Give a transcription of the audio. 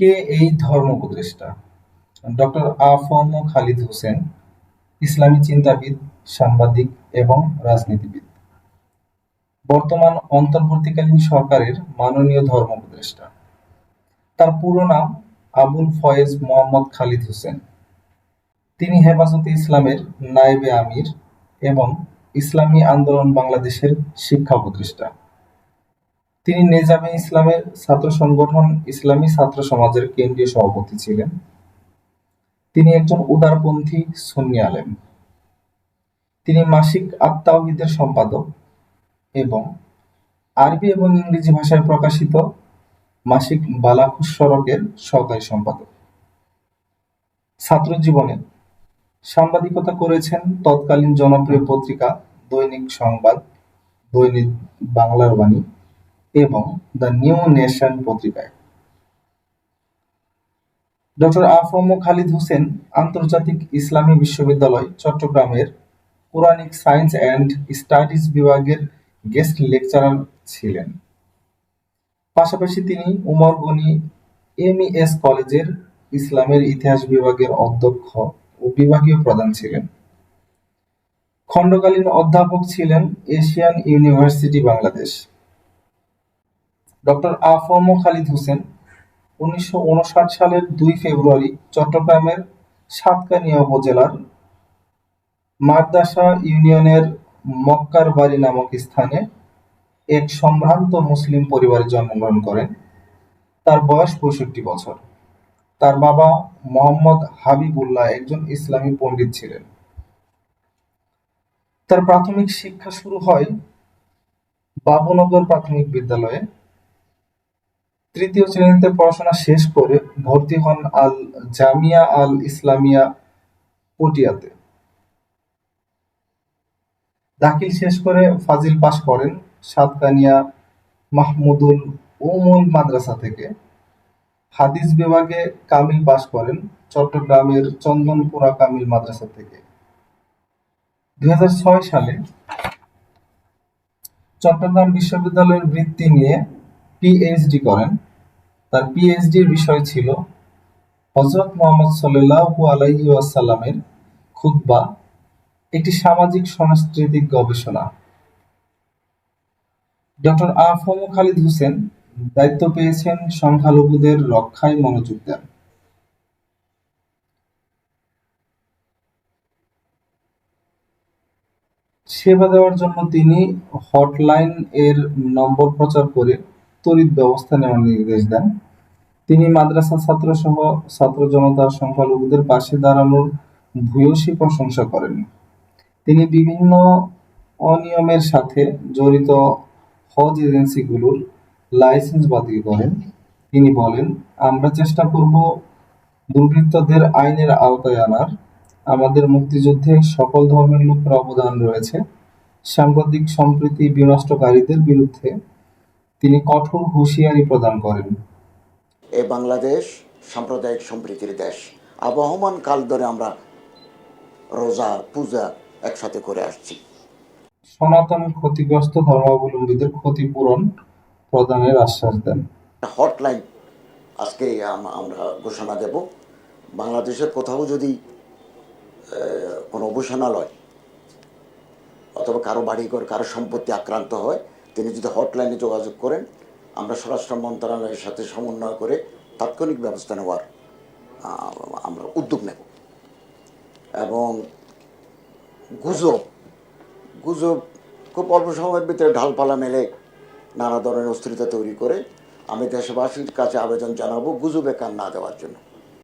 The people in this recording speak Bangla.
কে এই ধর্ম উপদেষ্টা ডক্টর আফম খালিদ হোসেন, ইসলামী চিন্তাবিদ, সাংবাদিক এবং রাজনীতিবিদ। বর্তমান অন্তর্বর্তীকালীন সরকারের মাননীয় ধর্ম উপদেষ্টা তার পুরো নাম আবুল ফয়েজ মোহাম্মদ খালিদ হোসেন। তিনি হেফাজতে ইসলামের নায়েবে আমির এবং ইসলামী আন্দোলন বাংলাদেশের শিক্ষা উপদেষ্টা তিনি নেজামে ইসলামের ছাত্র সংগঠন ইসলামী ছাত্র সমাজের কেন্দ্রীয় সভাপতি ছিলেন। তিনি একজন উদারপন্থী সুন্নি আলেম। তিনি মাসিক আত-তাওহীদের সম্পাদক এবং আরবি এবং ইংরেজি ভাষায় প্রকাশিত মাসিক বালাকুস সড়কের সহকারী সম্পাদক। ছাত্র জীবনে সাংবাদিকতা করেছেন তৎকালীন জনপ্রিয় পত্রিকা দৈনিক সংবাদ, দৈনিক বাংলার বাণী এবং দ্য নিউ নেশন পত্রিকায়। ডক্টর আফম খালিদ হোসেন আন্তর্জাতিক ইসলামী বিশ্ববিদ্যালয়, চট্টগ্রামের কোরআনিক সায়েন্স অ্যান্ড স্টাডিজ বিভাগের গেস্ট লেকচারার ছিলেন। পাশাপাশি তিনি উমর গনি এমইএস কলেজের ইসলামের ইতিহাস বিভাগের অধ্যক্ষ ও বিভাগীয় প্রধান ছিলেন। খণ্ডকালীন অধ্যাপক ছিলেন Asian university Bangladesh. Doctor AFM Khalid Hossain, উনিশশো উনষাট সালের দুই ফেব্রুয়ারি চট্টগ্রামের সাতকানিয়া উপজেলার মাদ্রাসা ইউনিয়নের মক্কার বাড়ি নামক স্থানে এক সম্ভ্রান্ত মুসলিম পরিবারে জন্মগ্রহণ করেন। তার বয়স পঁয়ষট্টি বছর। তার বাবা মোহাম্মদ হাবিবুল্লাহ একজন ইসলামী পণ্ডিত ছিলেন। তার প্রাথমিক শিক্ষা শুরু হয় বাবুনগর প্রাথমিক বিদ্যালয়ে। তৃতীয় শ্রেণীতে পড়াশোনা শেষ করে ভর্তি হন আল জামিয়া আল ইসলামিয়া পটিয়াতে। দাখিল শেষ করে ফাজিল পাশ করেন সাতকানিয়া মাহমুদুল উমুল মাদ্রাসা থেকে। হাদিস বিভাগে কামিল পাশ করেন চট্টগ্রামের চন্দনপুরা কামিল মাদ্রাসা থেকে। দু হাজার ছয় সালে চট্টগ্রাম বিশ্ববিদ্যালয়ের বৃত্তি নিয়ে পিএইচডি করেন। তার পিএইচডির বিষয় ছিল হজরত মোহাম্মদ সাল্লাল্লাহু আলাইহি ওয়াসাল্লামের খুতবা, একটি সামাজিক সাংস্কৃতিক গবেষণা। ডক্টর আফম খালিদ হোসেন দায়িত্ব পেয়েছেন সংখ্যালঘুদের রক্ষায় মনোযোগ দেন। সেবা দেওয়ার জন্য তিনি হটলাইন এর নম্বর প্রচার করে তড়িৎ ব্যবস্থা নেওয়ার নির্দেশ দেন। তিনি মাদ্রাসা ছাত্র সহ ছাত্র জনতার সংখ্যালঘুদের পাশে দাঁড়ানোর ভূয়সী প্রশংসা করেন। তিনি বিভিন্ন অনিয়মের সাথে জড়িত হজ এজেন্সিগুলোর লাইসেন্স বাতিল করেন। তিনি বলেন, আমরা চেষ্টা করব দুর্বৃত্তদের আইনের আওতায় আনার। আমাদের মুক্তিযুদ্ধে সকল ধর্মের লোকের অবদান রয়েছে। সাম্প্রতিক সম্প্রীতি বিনষ্টকারীদের বিরুদ্ধে তিনি কঠোর হুঁশিয়ারি প্রদান করেন। এ বাংলাদেশ সাম্প্রদায়িক সম্প্রীতির দেশ। আবহমান কাল ধরে আমরা রোজা পূজা একসাথে করে আসছি। সনাতন ক্ষতিগ্রস্ত ধর্মাবলম্বীদের ক্ষতিপূরণ প্রদানের আশ্বাস দেন। হটলাইন আজকে আম- আমরা ঘোষণা দেব। বাংলাদেশের কোথাও যদি কোনো অবসানালয় অথবা কারও বাড়িঘর কারও সম্পত্তি আক্রান্ত হয় তিনি যদি হটলাইনে যোগাযোগ করেন, আমরা স্বরাষ্ট্র মন্ত্রণালয়ের সাথে সমন্বয় করে তাৎক্ষণিক ব্যবস্থা নেওয়ার আমরা উদ্যোগ নেব। এবং গুজব গুজব খুব অল্প সময়ের ভিতরে ঢালপালা মেলে নানা ধরনের অস্থিরতা তৈরি করে আমি দেশবাসীর কাছে আবেদন জানাব গুজবে কান না দেওয়ার জন্য।